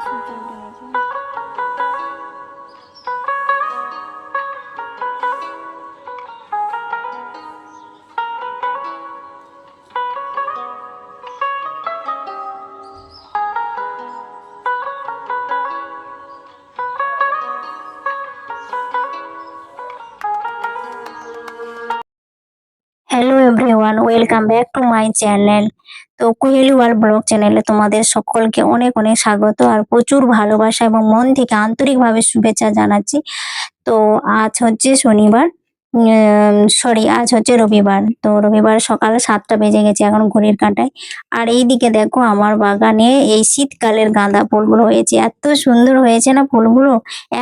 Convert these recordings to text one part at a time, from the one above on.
진짜 오래돼서. Everyone welcome back to my channel তো Koheli world blog চ্যানেলে তোমাদের সকলকে অনেক অনেক স্বাগত আর প্রচুর ভালোবাসা এবং মন থেকে আন্তরিকভাবে শুভেচ্ছা জানাচ্ছি। তো আজ হচ্ছে শনিবার সরি আজ হচ্ছে রবিবার। তো রবিবার সকাল সাতটা বেজে গেছে এখন ঘড়ির কাঁটায়। আর এইদিকে দেখো আমার বাগানে এই শীতকালের গাঁদা ফুলগুলো হয়েছে। এত সুন্দর হয়েছে না ফুলগুলো?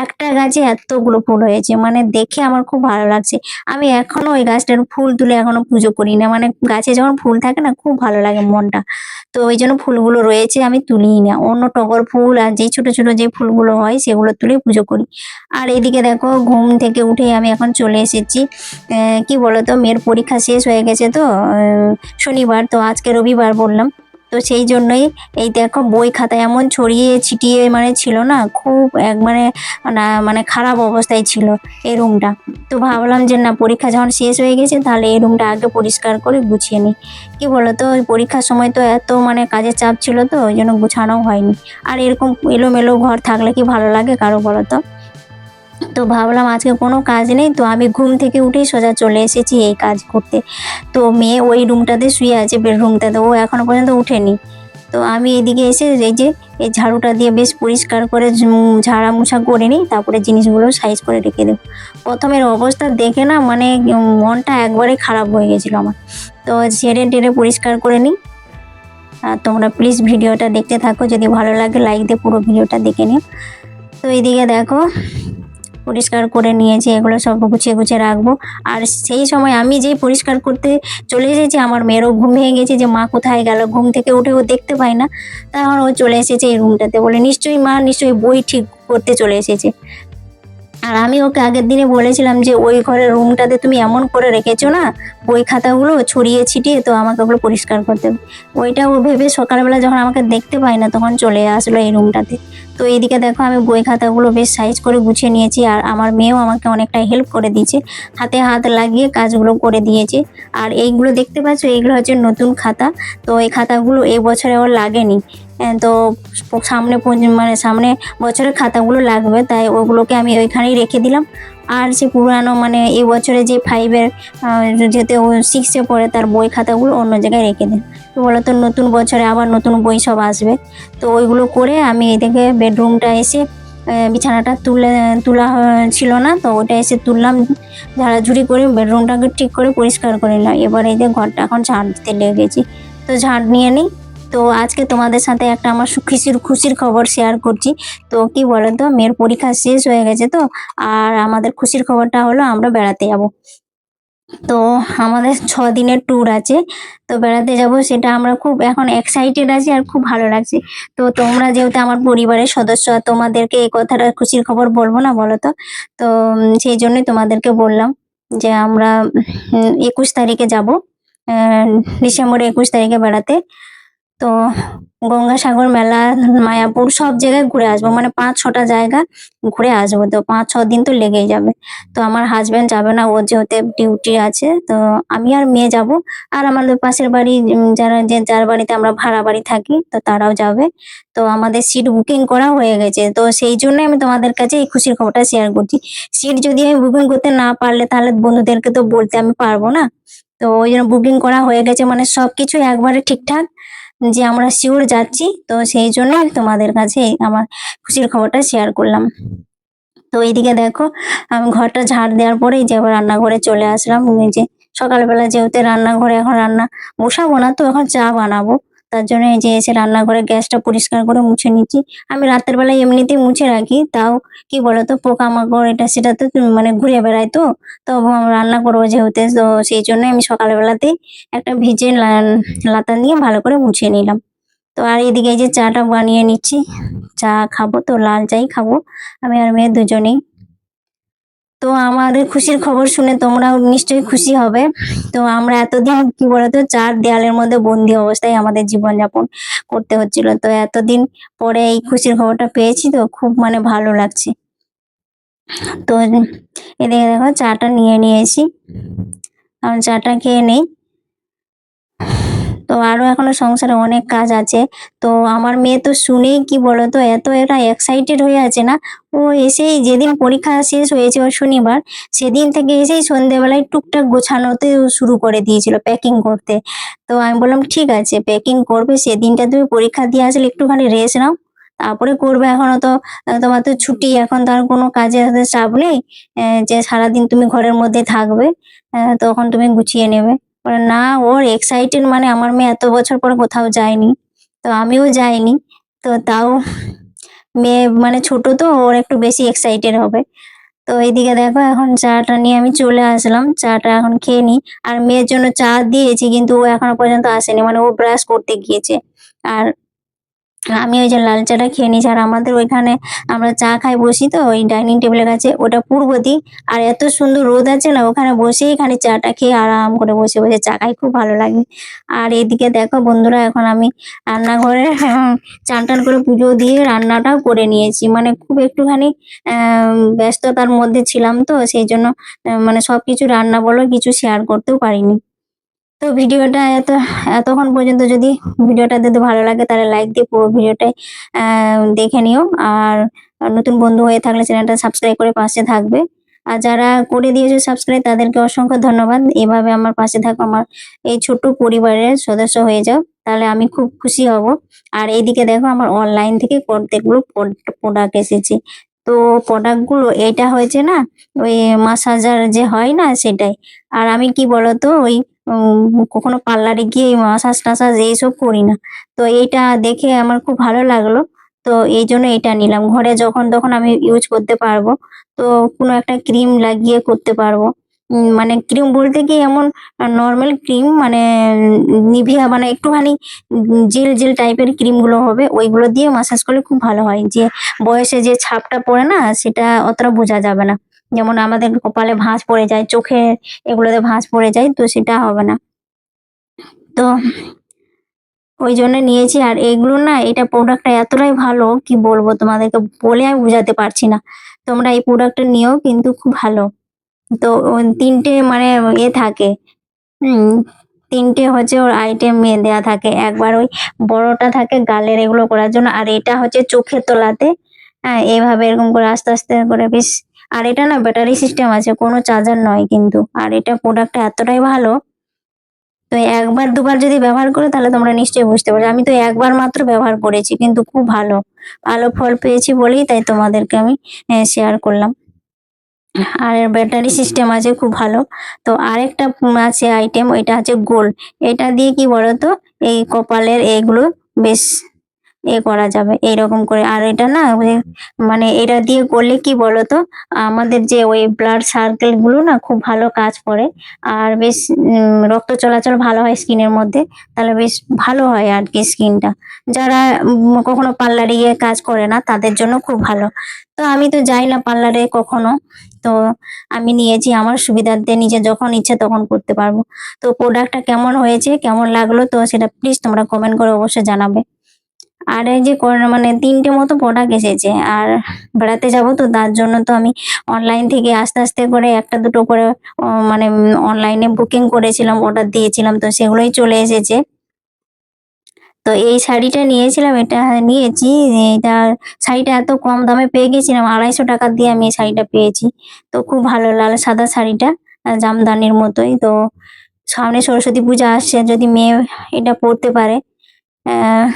একটা গাছে এতগুলো ফুল হয়েছে। মানে দেখে আমার খুব ভালো লাগছে। আমি এখনও ওই গাছটার ফুল তুলে এখনও পুজো করি না। মানে গাছে যখন ফুল থাকে না, খুব ভালো লাগে মনটা। তো ওই জন্য ফুলগুলো রয়েছে, আমি তুলিই না। অন্য টগর ফুল আর যে ছোট ছোট যে ফুলগুলো হয়, সেগুলো তুলে পুজো করি। আর এদিকে দেখো ঘুম থেকে উঠে আমি এখন চলে এসেছি। আহ, কি বলতো মেয়ের পরীক্ষা শেষ হয়ে গেছে তো শনিবার তো আজকে রবিবার বললাম। তো সেই জন্যই এই দেখো বই খাতা এমন ছড়িয়ে ছিটিয়ে মানে ছিল না খুব এক মানে না মানে খারাপ অবস্থায় ছিল এই রুমটা। তো ভাবলাম যে না পরীক্ষা যখন শেষ হয়ে গেছে তাহলে এই রুমটা আগে পরিষ্কার করে গুছিয়ে নিই। কি বলতো ওই পরীক্ষার সময় তো এত মানে কাজের চাপ ছিল তো ওই জন্য গুছানো হয়নি। আর এরকম এলোমেলো ঘর থাকলে কি ভালো লাগে কারও বলো তো তো ভাবলাম আজকে কোনো কাজ নেই, তো আমি ঘুম থেকে উঠেই সোজা চলে এসেছি এই কাজ করতে। তো মেয়ে ওই রুমটাতে শুয়ে আছে, বেডরুমটাতে, ও এখনও পর্যন্ত উঠেনি। তো আমি এদিকে এসে এই যে, এই ঝাড়ুটা দিয়ে বেশ পরিষ্কার করে ঝাড়া মুছা করে নিই, তারপরে জিনিসগুলো সাইজ করে রেখে দেবো। প্রথমের অবস্থা দেখে না মানে মনটা একবারে খারাপ হয়ে গেছিল আমার। তো ঝেড়ে টেড়ে পরিষ্কার করে নিই। আর তোমরা প্লিজ ভিডিওটা দেখতে থাকো, যদি ভালো লাগে লাইক দিয়ে পুরো ভিডিওটা দেখে নিও। তো এইদিকে দেখো পরিষ্কার করে নিয়েছি, এগুলো সব গুছিয়ে গুছিয়ে রাখব। আর সেই সময় আমি যেই পরিষ্কার করতে চলে এসেছি, আমার মেয়েরও ঘুম ভেঙে গেছে যে মা কোথায় গেল, ঘুম থেকে উঠে ও দেখতে পায় না। তখন ও চলে এসেছে এই রুমটাতে বলে, নিশ্চয়ই মা, নিশ্চয়ই বই ঠিক করতে চলে এসেছে। আর আমি ওকে আগের দিনে বলেছিলাম যে ওই ঘরের রুমটাতে তুমি এমন করে রেখেছো না বই খাতাগুলো ছড়িয়ে ছিটিয়ে তো আমাকে ওগুলো পরিষ্কার করতে হবে। ওইটা ও ভেবে সকালবেলা যখন আমাকে দেখতে পায় না তখন চলে আসলো এই রুমটাতে তো এইদিকে দেখো আমি বই খাতাগুলো বেশ সাইজ করে গুছিয়ে নিয়েছি আর আমার মেয়েও আমাকে অনেকটা হেল্প করে দিয়েছে। হাতে হাত লাগিয়ে কাজগুলো করে দিয়েছে। আর এইগুলো দেখতে পাচ্ছ, এইগুলো হচ্ছে নতুন খাতা। তো এই খাতাগুলো এবছরে বছরে ওর লাগেনি। তো সামনে মানে সামনে বছরের খাতাগুলো লাগবে, তাই ওগুলোকে আমি ওইখানেই রেখে দিলাম। আর সে পুরানো মানে এই বছরে যে ফাইভের যেতে সিক্সে পড়ে তার বই খাতাগুলো অন্য জায়গায় রেখে দিন তো বলো তো নতুন বছরে আবার নতুন বই সব আসবে। তো ওইগুলো করে আমি এদিকে বেডরুমটা এসে বিছানাটা তুলে, তোলা ছিল না, তো ওটা এসে তুললাম, ঝাড়াঝুড়ি করে বেডরুমটাকে ঠিক করে পরিষ্কার করে নিলাম। এবার এই যে ঘরটা এখন ঝাড় দিতে লেগেছি। তো ঝাড় নিয়ে নিই। তো আজকে তোমাদের সাথে একটা আমার খুশির খুশির খবর শেয়ার করছি। তো কি বলো তো মেয়ের পরীক্ষা শেষ হয়ে গেছে তো, আর আমাদের খুশির খবরটা হলো আমরা বেড়াতে যাব। তো আমাদের ছ দিনের ট্যুর আছে, তো বেড়াতে যাব সেটা আমরা খুব এখন এক্সাইটেড আছি আর খুব ভালো লাগছে। তো তোমরা যেহেতু আমার পরিবারের সদস্য, তোমাদেরকে এই কথাটা খুশির খবর বলব না বলো তো তো সেই জন্যই তোমাদেরকে বললাম যে আমরা একুশ তারিখে যাব ডিসেম্বর একুশ তারিখে বেড়াতে। তো গঙ্গাসাগর মেলা, মায়াপুর সব জায়গায় ঘুরে আসব। মানে পাঁচ, ছটা জায়গা ঘুরে আসব। তো পাঁচ, ছ দিন তো লেগেই যাবে। তো আমার হাজবেন্ড যাবে না ওর যেহেতু ডিউটি আছে, তো আমি আর মেয়ে যাব। আর আমাদের পাশের বাড়ি যারা, যে, যার বাড়িতে আমরা ভাড়া বাড়ি থাকি, তো তারাও যাবে। তো আমাদের সিট বুকিং করা হয়ে গেছে। তো সেই জন্য আমি তোমাদের কাছে এই খুশির খবরটা শেয়ার করছি। সিট যদি আমি বুকিং করতে না পারলে, তাহলে বন্ধুদেরকে তো বলতে আমি পারব না। তো ওই জন্য বুকিং করা হয়ে গেছে। মানে সবকিছু একবারে ঠিকঠাক। যে আমরা শিওর যাচ্ছি, তো সেই জন্য তোমাদের কাছে আমার খুশির খবরটা শেয়ার করলাম। তো এইদিকে দেখো, আমি ঘরটা ঝাড় দেওয়ার পরেই যে আবার রান্নাঘরে চলে আসলাম। যে সকালবেলা যেহেতু রান্নাঘরে এখন রান্না বসাবো না, তো এখন চা বানাবো। তার জন্য এই যে এসে রান্না রান্নাঘরে গ্যাসটা পরিষ্কার করে মুছে নিচ্ছি। আমি রাতের বেলায় এমনিতেই মুছে রাখি, তাও কি বলতো, পোকামাকড় এটা সেটা তো মানে ঘুরে বেড়ায় তো। তো রান্না করব যেহেতু, তো সেই জন্য আমি সকালবেলাতেই একটা ভিজে লাতা নিয়ে ভালো করে মুছে নিলাম। তো আর এদিকে এই যে চাটা বানিয়ে নিচ্ছি, চা খাব, তো লাল চাই খাব। আমি আর মেয়ে দুজনেই। তো আমাদের খুশির খবর শুনে তোমরাও নিশ্চয়ই খুশি হবে। তো আমরা এতদিন, কি বলতো, চার দেয়ালের মধ্যে বন্দি অবস্থায় আমাদের জীবনযাপন করতে হচ্ছিল। তো এতদিন পরে এই খুশির খবরটা পেয়েছি তো খুব মানে ভালো লাগছে। তো এদিকে দেখো, চাটা নিয়ে নিয়েছি। এখন চাটা খেয়ে নেই। তো আরও এখনও সংসারে অনেক কাজ আছে। তো আমার মেয়ে তো শুনেই কি বলো তো এত এরা এক্সাইটেড হয়ে আছে না? ও এসেই যেদিন পরীক্ষা শেষ হয়েছে ওর শনিবার, সেদিন থেকে এসেই সন্ধেবেলায় টুকটাক গোছানোতে শুরু করে দিয়েছিল প্যাকিং করতে। তো আমি বললাম, ঠিক আছে প্যাকিং করবে, সেদিনটা তুমি পরীক্ষা দিয়ে আসলে একটুখানি রেস্ট নাও। তারপরে করবে এখনও তো তোমার তো ছুটি, এখন তো আর কোনো কাজে হাতে চাপ নেই। যে সারাদিন তুমি ঘরের মধ্যে থাকবে তখন তুমি গুছিয়ে নেবে। না, ওর এক্সাইটেড মানে আমার মেয়ে এত বছর পর কোথাও যায়নি। তো আমিও যাইনি। তো তাও মেয়ে মানে ছোট তো, ওর একটু বেশি এক্সাইটেড হবে। তো এইদিকে দেখো, এখন চাটা নিয়ে আমি চলে আসলাম। চাটা এখন খেয়ে নিই আর মেয়ের জন্য চা দিয়েছি, কিন্তু ও এখনও পর্যন্ত আসেনি। মানে ও ব্রাশ করতে গিয়েছে। আর আমি ওই যে লাল চাটা খেয়ে নিয়েছি। আর আমাদের ওইখানে আমরা চা খাই বসি তো, ওই ডাইনিং টেবিলের কাছে। ওটা পূর্ব দিক। আর এত সুন্দর রোদ আছে না, ওখানে বসে এখানে চাটা খেয়ে আরাম করে বসে বসে চা খাই, খুব ভালো লাগে। আর এদিকে দেখো বন্ধুরা, এখন আমি রান্নাঘরে চান টান করে পুজো দিয়ে রান্নাটাও করে নিয়েছি। মানে খুব একটুখানি ব্যস্ততার মধ্যে ছিলাম তো, সেই জন্য মানে সবকিছু রান্না বলো, কিছু শেয়ার করতেও পারিনি। তো ভিডিওটা এত, এতক্ষণ পর্যন্ত যদি ভিডিওটা যদি ভালো লাগে, তাহলে লাইক দিয়ে পুরো ভিডিওটাই দেখে নিও। আর নতুন বন্ধু হয়ে থাকলে চ্যানেলটা সাবস্ক্রাইব করে পাশে থাকবে। আর যারা করে দিয়েছে সাবস্ক্রাইব তাদেরকে অসংখ্য ধন্যবাদ। এভাবে আমার পাশে থাকো, আমার এই ছোট্ট পরিবারের সদস্য হয়ে যাও। তাহলে আমি খুব খুশি হব। আর এইদিকে দেখো, আমার অনলাইন থেকে প্রত্যেকগুলো প্রোডাক্ট এসেছে। তো প্রোডাক্টগুলো এটা হয়েছে না, ওই মাসাজার যে হয় না, সেটাই। আর আমি কি বলতো, ওই কখনো পার্লারে গিয়ে মাসাজ টাসাজ এইসব করি না। তো এইটা দেখে আমার খুব ভালো লাগল। তো এই জন্য এটা নিলাম। ঘরে যখন তখন আমি ইউজ করতে পারব। তো কোনো একটা ক্রিম লাগিয়ে করতে পারব। মানে ক্রিম বলতে কি এমন নর্মাল ক্রিম মানে নিভিয়া মানে একটুখানি জেল জেল টাইপের ক্রিমগুলো হবে, ওইগুলো দিয়ে মাসাজ করলে খুব ভালো হয়। যে বয়সে যে ছাপটা পড়ে না, সেটা অতটা বোঝা যাবে না। যেমন আমাদের কপালে ভাঁজ পড়ে যায়, চোখে এগুলোতে ভাঁজ পড়ে যায়, তো সেটা হবে না। তো ওই জন্য নিয়েছি। আর এগুলো না, এটা প্রোডাক্টটা এতটাই ভালো, কি বলব তোমাদেরকে বলে আমি বোঝাতে পারছি না। তোমরা এই প্রোডাক্টটা নিও, কিন্তু খুব ভালো। তো তিনটে মানে এ থাকে। হুম তিনটে হচ্ছে ওর আইটেম দেওয়া থাকে। একবার ওই বড়টা থাকে গালের এগুলো করার জন্য, আর এটা হচ্ছে চোখের তোলাতে। হ্যাঁ এইভাবে এরকম করে আস্তে আস্তে করে বেশ আর এটা না ব্যাটারি সিস্টেম আছে, কোনো চার্জার নয় কিন্তু। আর এটা প্রোডাক্টটা এতটাই ভালো, তো একবার দুবার যদি ব্যবহার করো তাহলে তোমরা নিশ্চয়ই বুঝতে পারবে। আমি তো একবার মাত্র ব্যবহার করেছি কিন্তু খুব ভালো। ভালো ফল পেয়েছি বলেই তাই তোমাদেরকে আমি শেয়ার করলাম। আর ব্যাটারি সিস্টেম আছে খুব ভালো। তো আরেকটা আছে আইটেম ওইটা হচ্ছে গোল্ড এটা দিয়ে কি বলতো? এই কপালের এগুলো বেশ এ করা যাবে। এইরকম করে। আর এটা না মানে এটা দিয়ে করলে কি বলতো? আমাদের যে ওই ব্লাড সার্কেলগুলো না খুব ভালো কাজ করে। আর বেশ রক্ত চলাচল ভালো হয় স্কিনের মধ্যে, তাহলে বেশ ভালো হয় আর কি স্কিনটা যারা কখনো পার্লারে গিয়ে কাজ করে না, তাদের জন্য খুব ভালো। তো আমি তো যাই না পার্লারে কখনো। তো আমি নিয়েছি, আমার সুবিধার্থে নিজে যখন ইচ্ছে তখন করতে পারব। তো প্রোডাক্টটা কেমন হয়েছে, কেমন লাগল, তো সেটা প্লিজ তোমরা কমেন্ট করে অবশ্যই জানাবে। আর এই যে মানে তিনটে মতো প্রোডাক্ট এসেছে। আর বেড়াতে যাব তো, তার জন্য তো আমি অনলাইন থেকে আস্তে আস্তে করে একটা দুটো করে মানে অনলাইনে বুকিং করেছিলাম অর্ডার দিয়েছিলাম, তো সেগুলোই চলে এসেছে। তো এই শাড়িটা নিয়েছিলাম, এটা নিয়েছি, এটা শাড়িটা এত কম দামে পেয়ে গেছিলাম, আড়াইশো টাকা দিয়ে আমি এই শাড়িটা পেয়েছি। তো খুব ভালো লাল সাদা শাড়িটা জামদানির মতোই। তো সামনে সরস্বতী পূজা আসছে, যদি মেয়ে এটা পরতে পারে আহ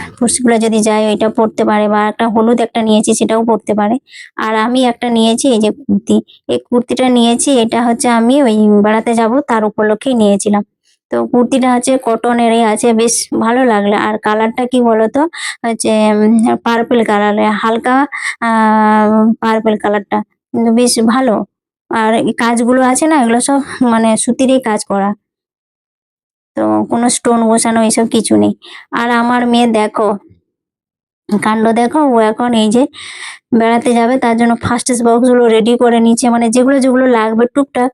যদি যায়, ওইটা পড়তে পারে বা একটা হলুদ একটা নিয়েছি, সেটাও পড়তে পারে। আর আমি একটা নিয়েছি, এই যে কুর্তি, এই কুর্তিটা নিয়েছি, এটা হচ্ছে আমি ওই বেড়াতে যাব, তার উপলক্ষেই নিয়েছিলাম। তো কুর্তিটা হচ্ছে কটনেরই আছে, বেশ ভালো লাগল। আর কালারটা কি বলতো? হচ্ছে পার্পল কালার হালকা পার্পল কালারটা কিন্তু বেশ ভালো। আর কাজগুলো আছে না, এগুলো সব মানে সুতিরই কাজ করা। তো কোনো স্টোন বসানো এসব কিছু নেই। আর আমার মেয়ে দেখো, কাণ্ড দেখো, ও এখন এই যে বেড়াতে যাবে, তার জন্য ফার্স্ট বক্সগুলো রেডি করে নিচ্ছে। মানে যেগুলো যেগুলো লাগবে টুকটাক।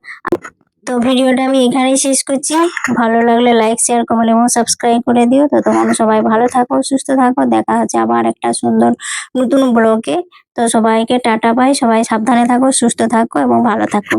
তো ভিডিওটা আমি এখানেই শেষ করছি। ভালো লাগলে লাইক শেয়ার কমেন্ট এবং সাবস্ক্রাইব করে দিও। তো তোমরা সবাই ভালো থাকো, সুস্থ থাকো। দেখা হচ্ছে আবার একটা সুন্দর নতুন ব্লগে তো সবাইকে টাটা পাই সবাই সাবধানে থাকো, সুস্থ থাকো এবং ভালো থাকো।